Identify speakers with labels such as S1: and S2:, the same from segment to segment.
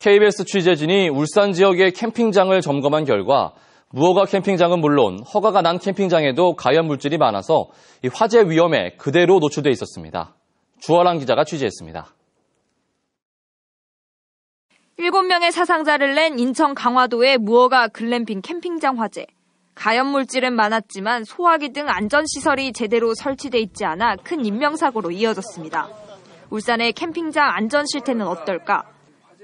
S1: KBS 취재진이 울산 지역의 캠핑장을 점검한 결과 무허가 캠핑장은 물론 허가가 난 캠핑장에도 가연 물질이 많아서 화재 위험에 그대로 노출돼 있었습니다. 주어랑 기자가 취재했습니다.
S2: 7명의 사상자를 낸 인천 강화도의 무허가 글램핑 캠핑장 화재. 가연 물질은 많았지만 소화기 등 안전시설이 제대로 설치돼 있지 않아 큰 인명사고로 이어졌습니다. 울산의 캠핑장 안전 실태는 어떨까?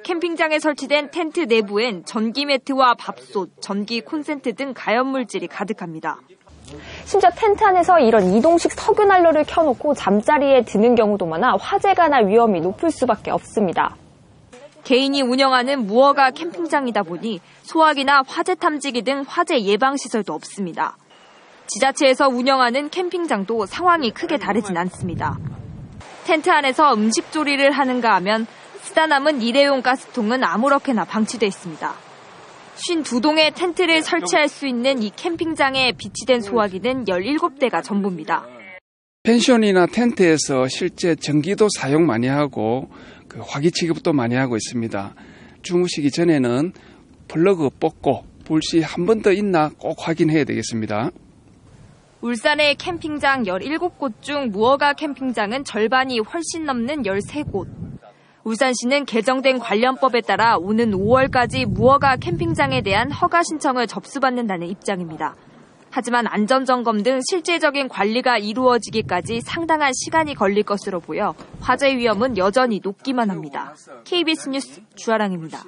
S2: 캠핑장에 설치된 텐트 내부엔 전기 매트와 밥솥, 전기 콘센트 등 가연 물질이 가득합니다.
S3: 심지어 텐트 안에서 이런 이동식 석유 난로를 켜놓고 잠자리에 드는 경우도 많아 화재가 날 위험이 높을 수밖에 없습니다.
S2: 개인이 운영하는 무허가 캠핑장이다 보니 소화기나 화재 탐지기 등 화재 예방 시설도 없습니다. 지자체에서 운영하는 캠핑장도 상황이 크게 다르진 않습니다. 텐트 안에서 음식 조리를 하는가 하면 쓰다 남은 일회용 가스통은 아무렇게나 방치돼 있습니다. 52동의 텐트를 설치할 수 있는 이 캠핑장에 비치된 소화기는 17대가 전부입니다.
S4: 펜션이나 텐트에서 실제 전기도 사용 많이 하고 그 화기 취급도 많이 하고 있습니다. 주무시기 전에는 플러그 뽑고 불씨 한 번 더 있나 꼭 확인해야 되겠습니다.
S2: 울산의 캠핑장 17곳 중 무허가 캠핑장은 절반이 훨씬 넘는 13곳. 울산시는 개정된 관련법에 따라 오는 5월까지 무허가 캠핑장에 대한 허가 신청을 접수받는다는 입장입니다. 하지만 안전점검 등 실질적인 관리가 이루어지기까지 상당한 시간이 걸릴 것으로 보여 화재 위험은 여전히 높기만 합니다. KBS 뉴스 주아랑입니다.